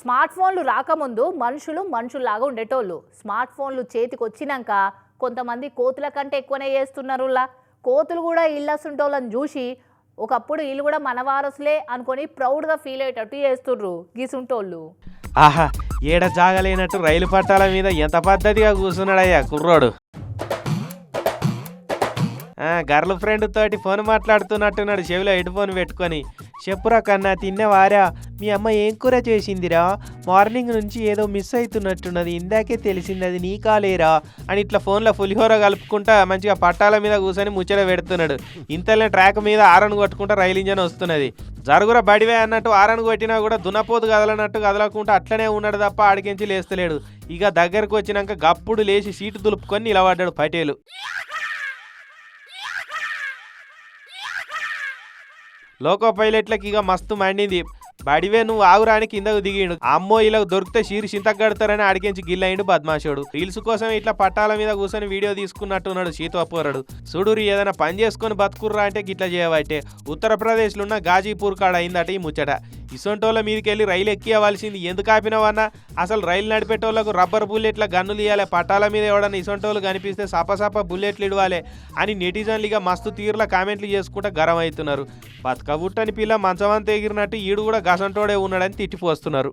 Smart ఫోన్లు రాకముందు మనుషులు మనుషుల్లాగా ఉండేటోళ్ళు. స్మార్ట్ ఫోన్లు చేతికి వచ్చినాక కొంతమంది కోతుల కంటే ఎక్కువనే చేస్తున్నారులా కోతులు కూడా ఇళ్ళసుంటోళ్ళని చూసి ఒకప్పుడు వీళ్ళు కూడా మన వారసులే అనుకొని ప్రౌడ్గా ఫీల్ అయ్యేటట్టు చేస్తుర్రు గీసుంటోళ్ళు ఆహా ఏడ జాగలేనట్టు రైలు పట్టాల మీద ఎంత పద్ధతిగా కూర్చున్నాడయ్యా కుర్రోడు. గర్ల్ ఫ్రెండ్ తోటి ఫోన్ మాట్లాడుతున్నట్టున్నాడు చెవిలో హెడ్ ఫోన్ పెట్టుకొని. చెప్పురా కన్నా తిన్నవారా? మీ అమ్మ ఏం కూర చేసిందిరా? మార్నింగ్ నుంచి ఏదో మిస్ అవుతున్నట్టున్నది ఇందాకే తెలిసింది అది నీ కాలేరా? అని ఇట్లా ఫోన్లో పులిహోర కలుపుకుంటా మంచిగా పట్టాల మీద కూర్చొని ముచ్చట పెడుతున్నాడు. ఇంతలో ట్రాక్ మీద ఆరన్ కొట్టుకుంటా రైలు ఇంజన్ వస్తున్నది. జరుగుర బడివే అన్నట్టు ఆరన్ కొట్టినా కూడా దునపోదు కదలనట్టు కదలకుండా అట్లనే ఉన్నాడు తప్ప ఆడికించి లేస్తలేడు. ఇక దగ్గరకు వచ్చినాక గప్పుడు లేచి సీటు దులుపుకొని నిలబడ్డాడు పటేలు. లోకో పైలట్లకి ఇక మస్తు మండింది. బడివే నువ్వు ఆగురాని కిందకు దిగిండు. అమ్మో ఇలా దొరికితే షీరు చింతగడతారని అడిగించి గిల్లయిండు బద్మాషుడు. రీల్స్ కోసం ఇట్లా పట్టాల మీద కూర్చొని వీడియో తీసుకున్నట్టున్నాడు సీతోపోరడు చూడురి ఏదైనా పని చేసుకొని బతుకుర్రా అంటే గిట్లా చేయబట్టే ఉత్తరప్రదేశ్లో ఉన్న గాజీపూర్ కాడ అయిందట ఈ ముచ్చట. ఇసొంటోళ్ళ మీదకి వెళ్ళి రైలు ఎక్కియవలసింది ఎందుకు ఆపినవన్నా? అసలు రైలు నడిపేటోళ్ళకు రబ్బర్ బుల్లెట్ల గన్నులు ఇవ్వాలి పట్టాల మీద ఎవడన్నా ఇసొంటోళ్ళు కనిపిస్తే సపసప బుల్లెట్లు ఇవ్వాలి అని నెటిజన్లు ఇక మస్తు తీరుల కామెంట్లు చేసుకుంటా గరం అవుతున్నారు బతకబుట్టని పిల్ల మంచమంతా ఎగిరినట్టు ఈడు కూడా గసంటోడే ఉన్నాడని తిట్టిపోస్తున్నారు.